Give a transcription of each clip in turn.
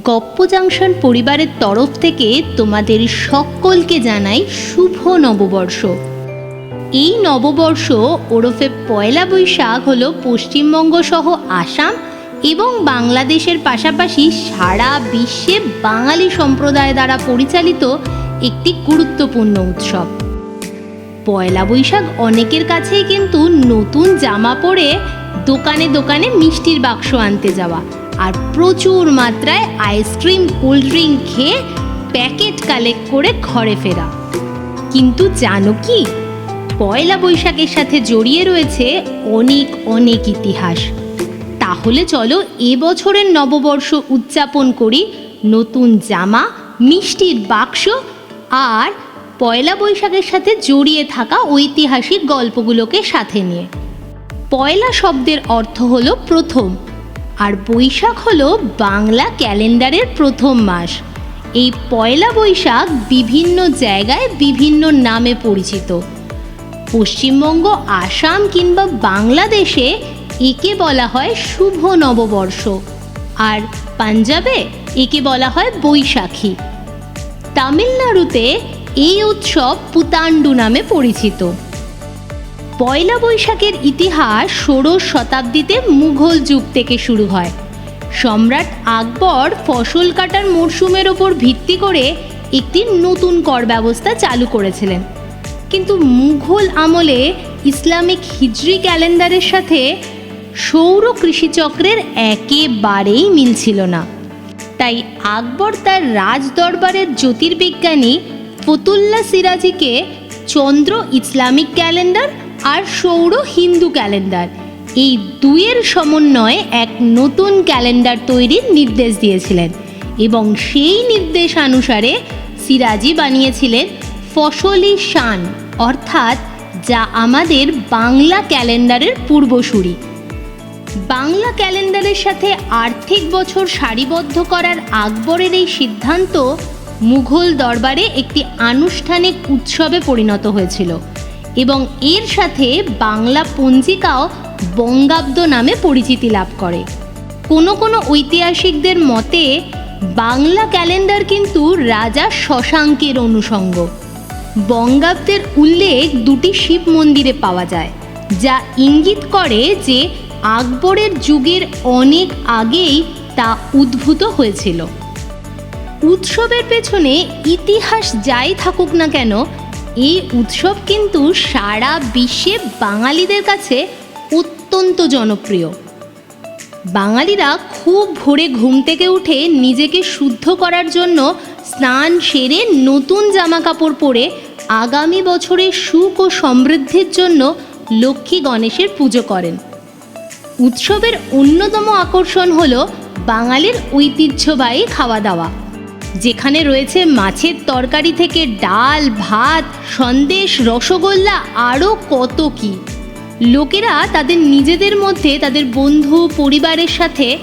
Pappu junction পরিবারের তরফ থেকে তোমাদের সকলকে জানাই শুভ নববর্ষ। এই নববর্ষ ওরফে পয়লা বৈশাখ হলো পশ্চিমবঙ্গ সহ আসাম এবং বাংলাদেশের পাশাপাশি সারা বিশ্বে বাঙালি সম্প্রদায় দ্বারা পরিচালিত একটি গুরুত্বপূর্ণ উৎসব। পয়লা বৈশাখ অনেকের কাছেই কিন্তু নতুন জামা পরে দোকানে দোকানে মিষ্টির বাক্স আনতে যাওয়া। আর প্রচুর মাত্রায় আইসক্রিম কোল্ড ড্রিঙ্ক খেয়ে প্যাকেট কালেক্ট করে ঘরে ফেরা। কিন্তু জানো কি? পয়লা বৈশাখের সাথে জড়িয়ে রয়েছে অনেক অনেক ইতিহাস। তাহলে চলো এবছরের নববর্ষ উদযাপন করি নতুন জামা, মিষ্টির বাক্স আর পয়লা বৈশাখের সাথে জড়িয়ে থাকা ঐতিহাসিক গল্পগুলোকে সাথে নিয়ে। পয়লা শব্দের অর্থ হলো প্রথম। আর বৈশাখ হলো বাংলা ক্যালেন্ডারের প্রথম মাস। এই পয়লা বৈশাখ বিভিন্ন জায়গায় বিভিন্ন নামে পরিচিত। পশ্চিমবঙ্গ, আসাম কিংবা বাংলাদেশে একে বলা হয় শুভ নববর্ষ। আর পাঞ্জাবে একে বলা হয় বৈশাখী। তামিলনাড়ুতে এই উৎসব পুতান্ডু নামে পরিচিত। পয়লা বৈশাখের ইতিহাস ষোড়শ শতাব্দীতে মুঘল যুগ থেকে শুরু হয়। সম্রাট আকবর ফসল কাটার মরশুমের ওপর ভিত্তি করে একটি নতুন কর ব্যবস্থা চালু করেছিলেন। কিন্তু মুঘল আমলে ইসলামিক হিজরি ক্যালেন্ডারের সাথে সৌর কৃষিচক্রের একেবারেই মিল ছিল না। তাই আকবর তার রাজ দরবারের জ্যোতির্বিজ্ঞানী ফতুল্লা সিরাজিকে চন্দ্র ইসলামিক ক্যালেন্ডার আর সৌর হিন্দু ক্যালেন্ডার। এই দুইয়ের সমন্বয়ে এক নতুন ক্যালেন্ডার তৈরির নির্দেশ দিয়েছিলেন এবং সেই নির্দেশানুসারে সিরাজি বানিয়েছিলেন ফসলি শান, অর্থাৎ যা আমাদের বাংলা ক্যালেন্ডারের পূর্বসূরি। বাংলা ক্যালেন্ডারের সাথে আর্থিক বছর সারিবদ্ধ করার আকবরের এই সিদ্ধান্ত মুঘল দরবারে একটি আনুষ্ঠানিক উৎসবে পরিণত হয়েছিল। এবং এর সাথে বাংলা পঞ্জিকাও বঙ্গাব্দ নামে পরিচিতি লাভ করে। কোনো কোনো ঐতিহাসিকদের মতে, বাংলা ক্যালেন্ডার কিন্তু রাজা শশাঙ্কের অনুষঙ্গ বঙ্গাব্দের উল্লেখ দুটি শিব মন্দিরে পাওয়া যায়, যা ইঙ্গিত করে যে আকবরের যুগের অনেক আগেই তা উদ্ভূত হয়েছিল। উৎসবের পেছনে ইতিহাস যাই থাকুক না কেন এই উৎসব কিন্তু সারা বিশ্বে বাঙালিদের কাছে অত্যন্ত জনপ্রিয়। বাঙালিরা খুব ভোরে ঘুম থেকে উঠে নিজেকে শুদ্ধ করার জন্য স্নান সেরে নতুন জামা কাপড় পরে আগামী বছরের সুখ ও সমৃদ্ধির জন্য লক্ষ্মী গণেশের পুজো করেন। উৎসবের অন্যতম আকর্ষণ হল বাঙালির ঐতিহ্যবাহী খাওয়া দাওয়া। যেখানে রয়েছে মাছের তরকারি থেকে ডাল, ভাত, সন্দেশ, রসগোল্লা আরও কত কি। লোকেরা তাদের নিজেদের মধ্যে তাদের বন্ধু, পরিবারের সাথে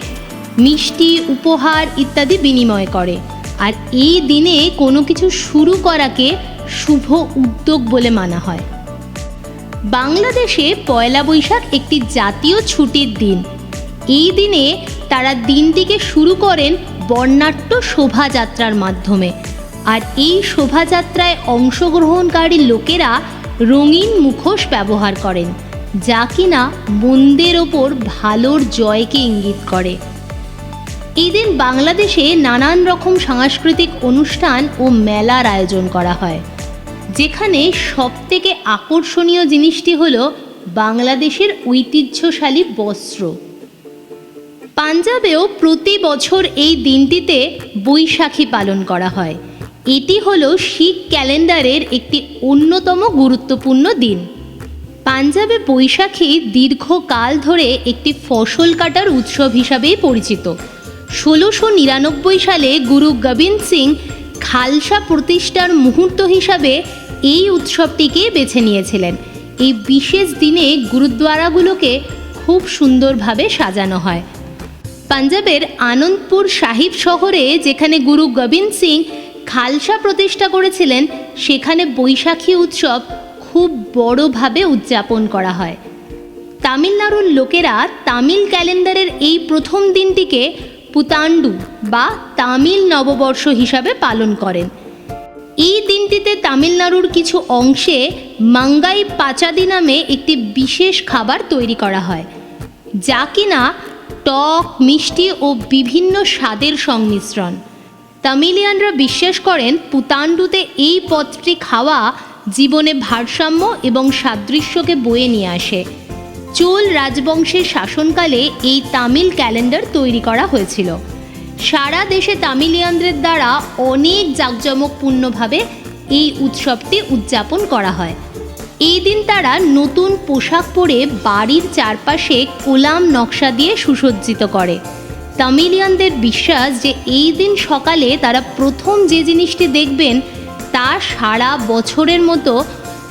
মিষ্টি, উপহার ইত্যাদি বিনিময় করে। আর এই দিনে কোনো কিছু শুরু করাকে শুভ উদ্যোগ বলে মানা হয়। বাংলাদেশে পয়লা বৈশাখ একটি জাতীয় ছুটির দিন। এই দিনে তারা দিনটিকে শুরু করেন বর্ণাঢ্য শোভাযাত্রার মাধ্যমে। আর এই শোভাযাত্রায় অংশগ্রহণকারী লোকেরা রঙিন মুখোশ ব্যবহার করেন, যা কিনা মন্দের ওপর ভালোর জয়কে ইঙ্গিত করে। এই দিন বাংলাদেশে নানান রকম সাংস্কৃতিক অনুষ্ঠান ও মেলার আয়োজন করা হয়, যেখানে সবথেকে আকর্ষণীয় জিনিসটি হলো বাংলাদেশের ঐতিহ্যশালী বস্ত্র। পাঞ্জাবেও প্রতি বছর এই দিনটিতে বৈশাখী পালন করা হয়। এটি হল শিখ ক্যালেন্ডারের একটি অন্যতম গুরুত্বপূর্ণ দিন। পাঞ্জাবে বৈশাখী দীর্ঘকাল ধরে একটি ফসল কাটার উৎসব হিসাবেই পরিচিত। ষোলোশো নিরানব্বই সালে গুরু গোবিন্দ সিং খালসা প্রতিষ্ঠার মুহূর্ত হিসাবে এই উৎসবটিকে বেছে নিয়েছিলেন। এই বিশেষ দিনে গুরুদ্বারাগুলোকে খুব সুন্দরভাবে সাজানো হয়। পাঞ্জাবের আনন্দপুর সাহিব শহরে, যেখানে গুরু গোবিন্দ সিং খালসা প্রতিষ্ঠা করেছিলেন, সেখানে বৈশাখী উৎসব খুব বড়ভাবে উদযাপন করা হয়। তামিলনাড়ুর লোকেরা তামিল ক্যালেন্ডারের এই প্রথম দিনটিকে পুতান্ডু বা তামিল নববর্ষ হিসাবে পালন করেন। এই দিনটিতে তামিলনাড়ুর কিছু অংশে মাঙ্গাই পাচাদি নামে একটি বিশেষ খাবার তৈরি করা হয়, যা কিনা টক, মিষ্টি ও বিভিন্ন স্বাদের সংমিশ্রণ। তামিলিয়ানরা বিশ্বাস করেন পুতান্ডুতে এই পথটি খাওয়া জীবনে ভারসাম্য এবং সাদৃশ্যকে বয়ে নিয়ে আসে। চোল রাজবংশের শাসনকালে এই তামিল ক্যালেন্ডার তৈরি করা হয়েছিল। সারা দেশে তামিলিয়ানদের দ্বারা অনেক জাঁকজমকপূর্ণভাবে এই উৎসবটি উদযাপন করা হয়। এই দিন তারা নতুন পোশাক পরে বাড়ির চারপাশে কোলাম নকশা দিয়ে সুসজ্জিত করে। তামিলিয়ানদের বিশ্বাস যে এই দিন সকালে তারা প্রথম যে জিনিসটি দেখবেন, তা সারা বছরের মতো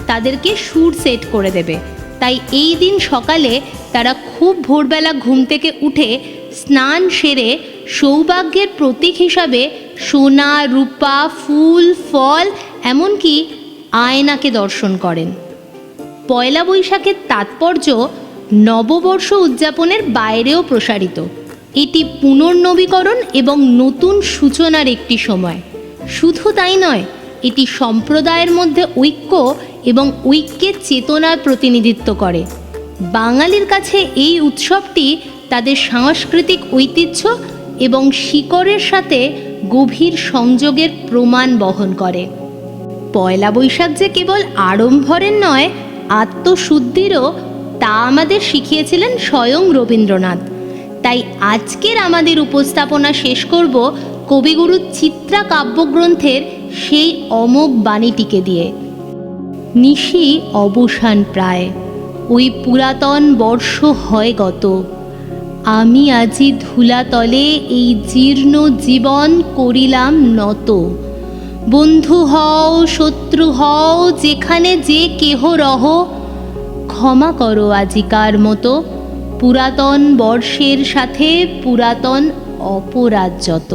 তাদেরকে সুর সেট করে দেবে। তাই এই দিন সকালে তারা খুব ভোরবেলা ঘুম থেকে উঠে স্নান সেরে সৌভাগ্যের প্রতীক হিসাবে সোনা, রূপা, ফুল, ফল, এমনকি আয়নাকে দর্শন করেন। পয়লা বৈশাখের তাৎপর্য নববর্ষ উদযাপনের বাইরেও প্রসারিত। এটি পুনর্নবীকরণ এবং নতুন সূচনার একটি সময়। শুধু তাই নয়, এটি সম্প্রদায়ের মধ্যে ঐক্য এবং ঐক্যের চেতনার প্রতিনিধিত্ব করে। বাঙালির কাছে এই উৎসবটি তাদের সাংস্কৃতিক ঐতিহ্য এবং শিকড়ের সাথে গভীর সংযোগের প্রমাণ বহন করে। পয়লা বৈশাখ যে কেবল আড়ম্বরের নয় আত্মশুদ্ধিরও তা আমাদের শিখিয়েছিলেন স্বয়ং রবীন্দ্রনাথ। তাই আজকের আমাদের উপস্থাপনা শেষ করব কবিগুরু চিত্রা কাব্যগ্রন্থের সেই অমোঘ বাণীটিকে দিয়ে। নিশি অবসান প্রায়, ওই পুরাতন বর্ষ হয় গত। আমি আজি ধুলাতলে এই জীর্ণ জীবন করিলাম নত। বন্ধু হও, শত্রু হও, যেখানে যে কেহ রহ, ক্ষমা করো আজিকার মতো। পুরাতন বর্ষের সাথে পুরাতন অপরাধ যত।